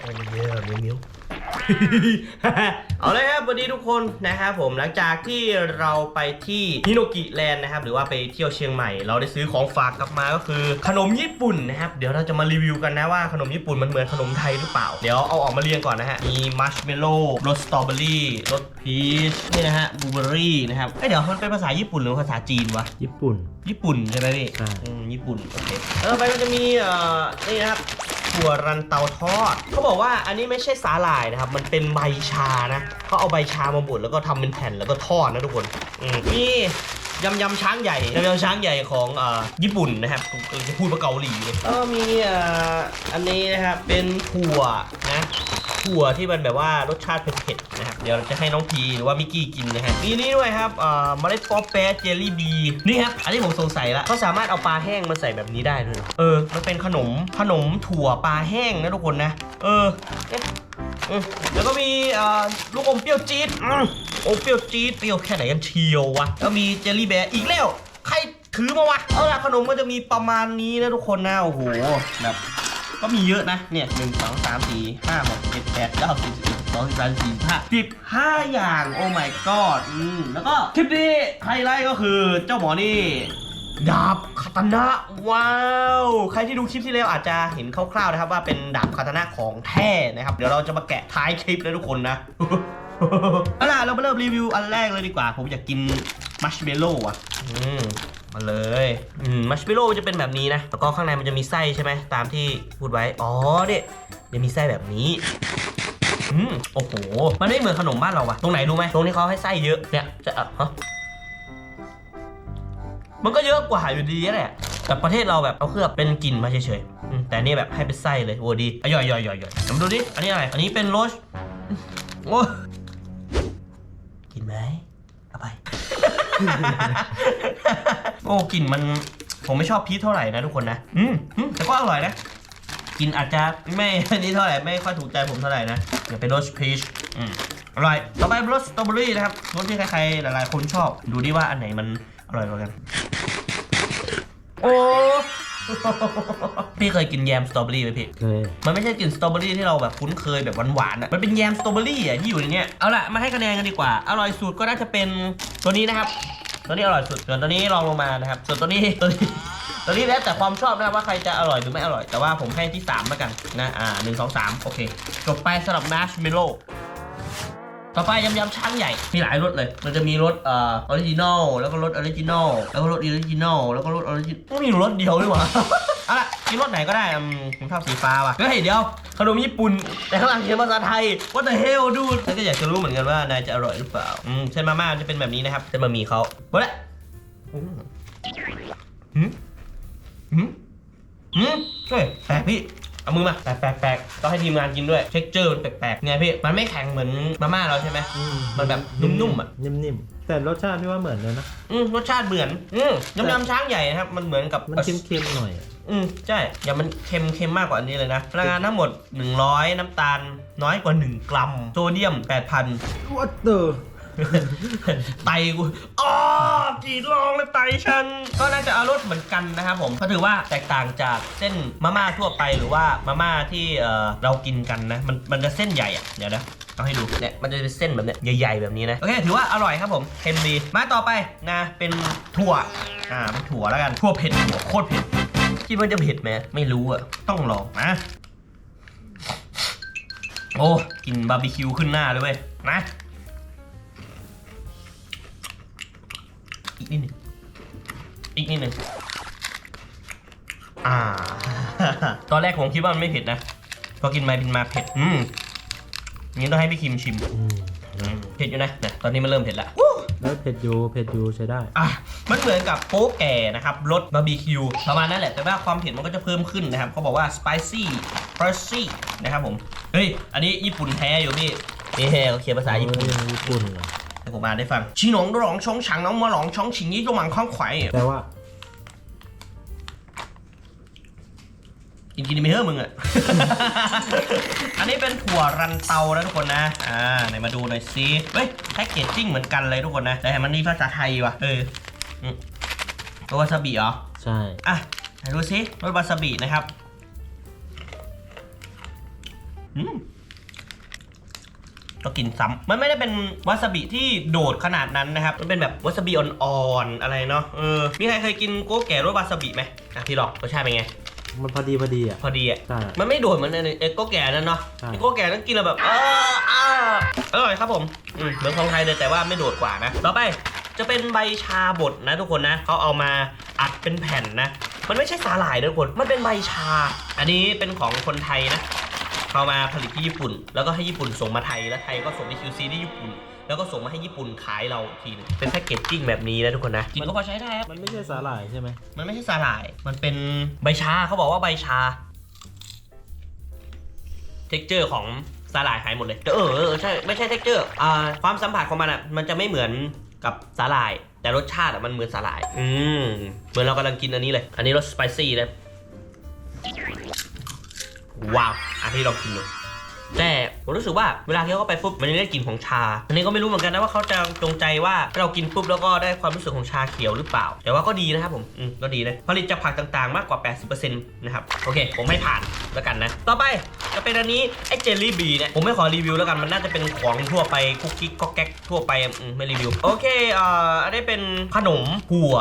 โอ้ยเยอะมิ้วมิ้วเอาเลยครับวันนี้ทุกคนนะครับผมหลังจากที่เราไปที่ฮิโนกิแลนด์นะครับ หรือว่าไปเที่ยวเชียงใหม่ เราได้ซื้อของฝากกลับมาก็คือ ขนมญี่ปุ่นนะครับ เดี๋ยวเราจะมารีวิวกันนะว่าขนมญี่ปุ่นมันเหมือนขนมไทยหรือเปล่า เดี๋ยวเอาออกมาเรียงก่อนนะฮะ มีมัชเมลโล่รสสตรอเบอรี่รสพีชนี่นะฮะบลูเบอรี่นะครับเอ้ยเดี๋ยวมันเป็นภาษาญี่ปุ่นหรือภาษาจีนวะญี่ปุ่น ญี่ปุ่นใช่ไหมพี่ใช่อืมญี่ปุ่นโอเคแล้วต่อไปก็จะมีเอ่อนี่นะครับ ถั่วรันเตาทอดเขาบอกว่าอันนี้ไม่ใช่สาหร่ายนะครับ มันเป็นใบชานะเขาเอาใบชามาบดแล้วก็ทำเป็นแผ่นแล้วก็ทอดนะทุกคนมียำยำช้างใหญ่ยำยำช้างใหญ่ของอ่อญี่ปุ่นนะครับจะพูดว่าเกาหลีเลยก็มีอ่ออันนี้นะครับเป็นถั่วนะ ถั่วที่มันแบบว่ารสชาติเผ็ดๆนะครับเดี๋ยวจะให้น้องพีหรือว่ามิกกี้กินนะฮะมีนี่ด้วยครับเอ่อเมล็ดป๊อปแป๊ะเจลลี่บีนี่ครับอันนี้ผมสงสัยละเขาสามารถเอาปลาแห้งมาใส่แบบนี้ได้ด้วยเออ มันเป็นขนมขนมถั่วปลาแห้งนะทุกคนนะเออเอ๊ะอืมแล้วก็มีเอ่อลูกอมเปรี้ยวจี๊ดอืมอมเปรี้ยวจี๊ดเปรี้ยวแค่ไหนกันเชียววะแล้วมีเจลลี่แบร์อีกแล้วใครถือมาวะ เอาล่ะขนมก็จะมีประมาณนี้นะทุกคนนะโอ้โหแบบ ก็มีเยอะนะ เนี่ยหนึ่งสองสามสี่ห้าหกเจ็ดแปดเก้าสิบสิบเอ็ดสองสิบสามสิบสี่สิบห้าสิบห้าอย่าง โอ้ my god อืมแล้วก็คลิปนี้ไฮไลท์ก็คือเจ้าหมอนี่ดาบคาตานะว้าว ใครที่ดูคลิปที่แล้วอาจจะเห็นคร่าวๆนะครับว่าเป็นดาบคาตานะของแท้นะครับ เดี๋ยวเราจะมาแกะท้ายคลิปเลยทุกคนนะ เอาล่ะเรามาเริ่มรีวิวอันแรกเลยดีกว่า ผมอยากกินมัชเมลโล่อะอืมมาเลยอืมมัชเมลโล่จะเป็นแบบนี้นะ แล้วก็ข้างในมันจะมีไส้ใช่ไหม ตามที่พูดไว้ อ๋อเนี่ยจะมีไส้แบบนี้ อืม โอ้โห มันไม่เหมือนขนมบ้านเราวะตรงไหนรู้ไหม ตรงที่เขาให้ไส้เยอะ เนี่ย จะอะฮะมันก็เยอะกว่าอยู่ดีแหละแต่ประเทศเราแบบเอาเคลือบเป็นกลิ่นมาเฉยๆอืมแต่นี่แบบให้เป็นไส้เลยโอ้ดีอะย่อยย่อยย่อยย่อยมาดูดิ อันนี้อะไร อันนี้เป็นโรสโอ้ ไหมเอาไป โอ้กลิ่นมันผมไม่ชอบพีชเท่าไหร่นะทุกคนนะ อืมอืมแต่ก็อร่อยนะ กินอาจจะไม่นนี้เท่าไหร่ไม่ค่อยถูกใจผมเท่าไหร่นะอย่าเป็นรสพีชอืมอร่อย ต่อไปรสสตรอเบอรี่นะครับรสที่ใครๆหลายๆคนชอบ ดูดิว่าอันไหนมันอร่อยกว่ากัน โอ้ พี่เคยกินแยมสตรอเบอรี่ไหมพี่ เคยมันไม่ใช่กลิ่นสตรอเบอรี่ที่เราแบบคุ้นเคยแบบหวานๆอะ มันเป็นแยมสตรอเบอรี่อะที่อยู่ในเนี้ย เอาละมาให้คะแนนกันดีกว่า อร่อยสุดก็น่าจะเป็นตัวนี้นะครับ ตัวนี้อร่อยสุด ส่วนตัวนี้ลองลงมานะครับ ส่วนตัวนี้ตัวนี้ตัวนี้แล้วแต่ความชอบนะครับว่าใครจะอร่อยหรือไม่อร่อย แต่ว่าผมให้ที่3แล้วกันนะ อ่าหนึ่งสองสามโอเค จบไปสำหรับมาร์ชเมลโล่ ต่อไปยำยำช้างใหญ่ มีหลายรสเลย มันจะมีรสเอ่อออริจินอลแล้วก็รสออริจินอลแล้วก็รสออริจินอลแล้วก็รสออริจินไม่มีรสเดียวด้วยวะเอาล่ะกินรสไหนก็ได้อืมผมชอบสีฟ้าว่ะเฮ้ยเดี๋ยวขนมญี่ปุ่นแต่ข้างหลังเขียนภาษาไทย What the hell dude ฉันก็อยากจะรู้เหมือนกันว่านายจะอร่อยหรือเปล่าอืมเส้นมาม่าจะเป็นแบบนี้นะครับเส้นบะหมี่เขาหมดละอืมหืมหืมหืมเฮ้ยแปลกพี่ เอามือมาแปลกแปลกแปลกต้องให้ทีมงานกินด้วยเท็กเจอร์มันแปลกๆไงพี่มันไม่แข็งเหมือนมาม่าเราใช่ไหมมันแบบนุ่มๆอะนิ่มๆ แต่รสชาติพี่ว่าเหมือนเลยนะอืมรสชาติเหมือนอืมยำยำช้างใหญ่นะครับมันเหมือนกับมันเค็มๆหน่อยอะอืมใช่อย่ามันเค็มเค็มมากกว่าอันนี้เลยนะพลังงานทั้งหมด 100 น้ำตาลน้อยกว่า 1 กรัม โซเดียม 8,000 What the ไตกูอ๋อ กรีดร้องเลยไตฉัน ก็น่าจะเอารสเหมือนกันนะครับผมก็ถือว่าแตกต่างจากเส้นมาม่าทั่วไปหรือว่ามาม่าที่เอ่อเรากินกันนะ มันมันจะเส้นใหญ่อะเดี๋ยวนะเอาให้ดูเนี่ยมันจะเป็นเส้นแบบเนี้ยใหญ่ๆแบบนี้นะโอเคถือว่าอร่อยครับผมเค็มดีมาต่อไปนะ เป็นถั่วอ่าเป็นถั่วแล้วกันถั่วเผ็ดถั่วโคตรเผ็ดคิดว่าจะเผ็ดไหมไม่รู้อะต้องลองนะโอ้กลินบาร์บีคิวขึ้นหน้าเลยเว้ยนะ นิดหนึ่งอีกนิดหนึ่งอ่า ตอนแรกผมคิดว่ามันไม่เผ็ดนะ พอกินมากินมาเผ็ด อืมงี้ต้องให้พี่คิมชิมอืมอืมเผ็ดอยู่นะเนี่ยตอนนี้มันเริ่มเผ็ดละแล้วเผ็ดยูเผ็ดยูใช้ได้ อะ มันเหมือนกับโป๊กแก่นะครับรสบาร์บีคิวประมาณนั้นแหละ แต่ว่าความเผ็ดมันก็จะเพิ่มขึ้นนะครับ เขาบอกว่า spicy spicy นะครับผม เฮ้ย อันนี้ญี่ปุ่นแท้อยู่พี่ นี่แฮเขาเขียนภาษาญี่ปุ่นเออญี่ปุ่นเหรอ ให้ผมอ่านได้ฟังชิหนงหลองชงฉังน้องมาหลองชงฉิงยี่จงหมังข้องไขว่แปลว่ากินกินไม่เฮ้อะมึงอะ อันนี้เป็นถั่วรันเตานะทุกคนนะ อ่าไหนมาดูหน่อยซิเฮ้ยแพ็กเกจจิ้งเหมือนกันเลยทุกคนนะ แต่มันนี่ภาษาไทยว่ะ เอออืมตัววาซาบิเหรอ ใช่ อะไหนดูซิรสวาซาบินะครับ อืม ก็กินซ้ำมันไม่ได้เป็นวาซาบิที่โดดขนาดนั้นนะครับ มันเป็นแบบวาซาบิอ่อนๆอะไรเนาะ เออ มีใครเคยกินโก้แก่รสวาซาบิไหมอะพี่ลองรสชาติเป็นไง มันพอดีพอดีอะ พอดีอะ ใช่ มันไม่โดดเหมือนไอ้โก้แก่นั่นเนาะใช่ ไอ้โก้แก่นั่นกินแล้วแบบอ้าอ้าอร่อยครับผมอืมเหมือนของไทยเลยแต่ว่าไม่โดดกว่านะ ต่อไปจะเป็นใบชาบดนะทุกคนนะเขาเอามาอัดเป็นแผ่นนะ มันไม่ใช่สาหร่ายนะทุกคน มันเป็นใบชา อันนี้เป็นของคนไทยนะ เขามาผลิตที่ญี่ปุ่น แล้วก็ให้ญี่ปุ่นส่งมาไทย แล้วไทยก็ส่งไป QC ที่ญี่ปุ่น แล้วก็ส่งมาให้ญี่ปุ่นขายเราอีกทีหนึงเป็นแพ็กเกจจิ้งแบบนี้นะทุกคนนะกินก็พอใช้ได้ครับ มันไม่ใช่สาหร่ายใช่ไหมมันไม่ใช่สาหร่าย มันเป็นใบชาเขาบอกว่าใบชา เท็กเจอร์ของสาหร่ายหายหมดเลยเออเออใช่ ไม่ใช่เท็กเจอร์อ่าความสัมผัสของมันอะ มันจะไม่เหมือนกับสาหร่าย แต่รสชาติอะมันเหมือนสาหร่าย อืม เหมือนเรากำลังกินอันนี้เลย อันนี้รสสไปซี่เลย ว้าวอันที่เรากินดูแต่ผมรู้สึกว่าเวลาเคี้ยวเขาไปปุ๊บมันจะได้กลิ่นของชา อันนี้ก็ไม่รู้เหมือนกันนะว่าเขาจะจงใจว่าเรากินปุ๊บแล้วก็ได้ความรู้สึกของชาเขียวหรือเปล่า แต่ว่าก็ดีนะครับผมอืมก็ดีนะผลิตจากผักต่างๆ มากกว่า 80%นะครับโอเค ผมให้ผ่านแล้วกันนะ ต่อไปจะเป็นอันนี้ไอ้เจลลี่บีเนี่ยผมไม่ขอรีวิวแล้วกันมันน่าจะเป็นของทั่วไปคุกกิ๊กก็แก๊กทั่วไปอืมไม่รีวิวโอเคเอ่ออันนี้เป็นขนมหัว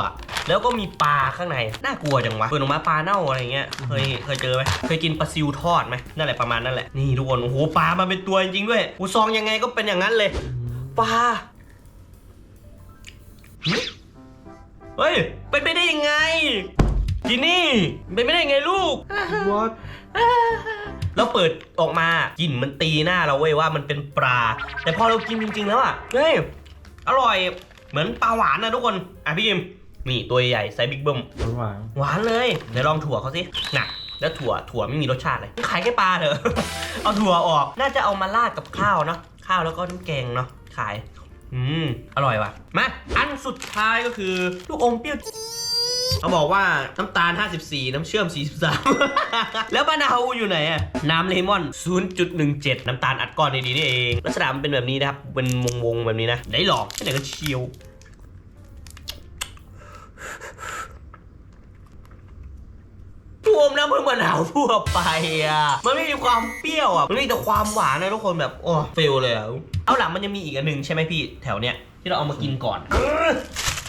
แล้วก็มีปลาข้างใน น่ากลัวจังวะเปิดออกมาปลาเน่าอะไรเงี้ย เคย เคยเจอไหมเคยกินปลาซิวทอดไหมนั่นแหละประมาณนั่นแหละ นี่ทุกคน โอ้โห ปลามันเป็นตัวจริงๆด้วยกูซองยังไงก็เป็นอย่างนั้นเลย ปลาหึเฮ้ย เป็นไปได้ยังไงทีนี่ เป็นไปได้ยังไงลูกวอตแล้วเปิดออกมากลิ่นมันตีหน้าเราเว้ยว่ามันเป็นปลา แต่พอเรากินจริง ๆ แล้วอะ เฮ้ย อร่อย เหมือนปลาหวานนะทุกคน อะพี่ยิม นี่ตัวใหญ่ไซส์บิ๊กเบิ้มหวานหวานเลย เดี๋ยวลองถั่วเขาสิน่ะแล้วถั่วถั่วไม่มีรสชาติเลยขายแค่ปลาเถอะ เอาถั่วออกน่าจะเอามาราดกับข้าวเนาะข้าวแล้วก็น้ำแกงเนาะขาย อืมอร่อยว่ะมาอันสุดท้ายก็คือลูกอมเปรี้ยวเขาบอกว่าน้ำตาล 54 น้ำเชื่อม 43 แล้วมะนาวอยู่ไหนอะน้ำเลมอน 0.17 น้ำตาลอัดก้อนดีๆนี่เอง ลักษณะมันเป็นแบบนี้นะครับ เป็นวงๆแบบนี้นะ ได้หลอกที่ไหนก็เชียว รวมน้ำผึ้งมะนาวทั่วไปอะ มันไม่มีความเปรี้ยวอะ มันมีแต่ความหวานนะทุกคนแบบโอ้เฟลเลยอะ เอาหลังมันยังมีอีกอันหนึ่งใช่ไหมพี่แถวเนี้ยที่เราเอามากินก่อน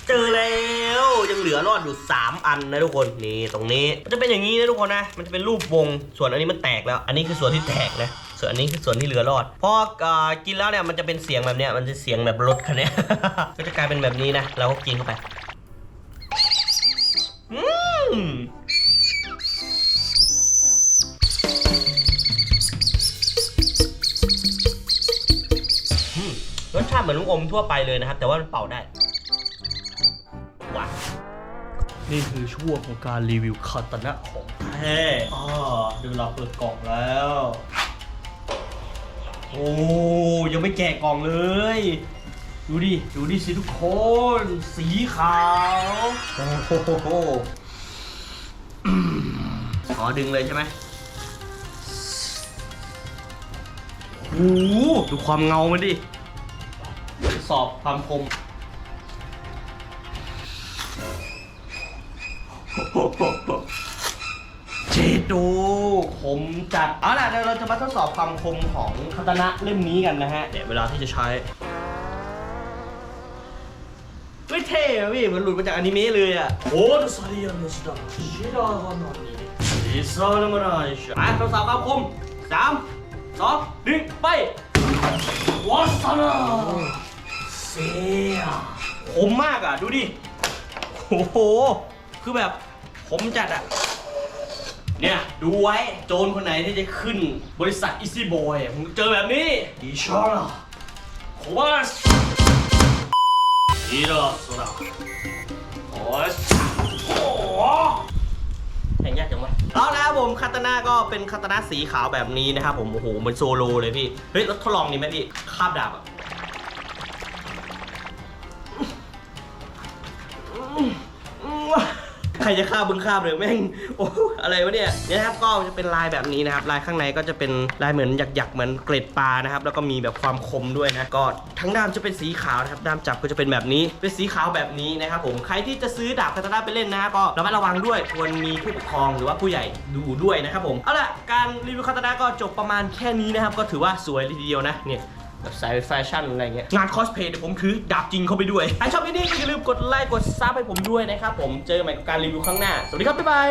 เจอแล้วยังเหลือรอดอยู่ 3 อันนะทุกคนนี่ตรงนี้มันจะเป็นอย่างนี้นะทุกคนนะ มันจะเป็นรูปวง ส่วนอันนี้มันแตกแล้ว อันนี้คือส่วนที่แตกนะส่วนอันนี้คือส่วนที่เหลือรอดพอกินแล้วเนี่ยมันจะเป็นเสียงแบบเนี้ยมันจะเสียงแบบรถคันนี้ก็จะกลายเป็นแบบนี้นะเราก็กินเข้าไปอืม เหมือนลูกอมทั่วไปเลยนะครับ แต่ว่ามันเป่าได้ว้าวนี่คือช่วงของการรีวิวคาตนะของแท้อ๋อดูเราเปิดกล่องแล้ว โอ้ยังไม่แกะกล่องเลย ดูดิ ดูดิสิทุกคน สีขาวโอ้โหขอดึงเลยใช่ไหมโอ้โหดูความเงามันดิ สอบความคม เจโดคมจัด เอาล่ะเดี๋ยวเราจะมาทดสอบความคมของคาตานะเล่มนี้กันนะฮะ เดี๋ยวเวลาที่จะใช้ไม่เท่อะพี่มันหลุดมาจากอนิเมะเลยอะโอ้ดูซาเรียนสตาร์ชิดาฮานอนี่ดิซาลามานายชอะทดสอบความคมสามสองหนึ่งไปวอสนา เซียคมมากอะ ดูดิ โอ้โห คือแบบคมจัดอะ เนี่ย ดูไว้โจรคนไหนที่จะขึ้นบริษัท Easy Boy อะผมเจอแบบนี้อีชอร์โควัสอีโรสระโอ้ยโอ้โหแทงยากจังวะเอาแล้วผมคาตานาก็เป็นคาตานาสีขาวแบบนี้นะครับผม โอ้โหเหมือนโซโลเลยพี่ เฮ้ย แล้วทดลองนี่ไหมพี่ คาบดาบอะ ใครจะฆ่าบึงฆ่าเลยแม่งโอ้อะไรวะเนี่ยเนี่ยนะครับก็จะเป็นลายแบบนี้นะครับลายข้างในก็จะเป็นลายเหมือนหยักๆเหมือนเกล็ดปลานะครับแล้วก็มีแบบความคมด้วยนะก็ทั้งด้ามจะเป็นสีขาวนะครับด้ามจับก็จะเป็นแบบนี้เป็นสีขาวแบบนี้นะครับผมใครที่จะซื้อดาบคาตานะไปเล่นนะก็ระมัดระวังด้วยควรมีผู้ปกครองหรือว่าผู้ใหญ่ดูด้วยนะครับผมเอาล่ะการรีวิวคาตานะก็จบประมาณแค่นี้นะครับก็ถือว่าสวยเลยทีเดียวนะเนี่ย แบบสายแฟชั่นอะไรเงี้ยงานคอสเพลย์เดี๋ยวผมถือดาบจริงเข้าไปด้วยใครชอบวิดีโอนี้อย่าลืมกดไลค์กดซับให้ผมด้วยนะครับผมเจอกันใหม่กับการรีวิวครั้งหน้าสวัสดีครับบ๊ายบาย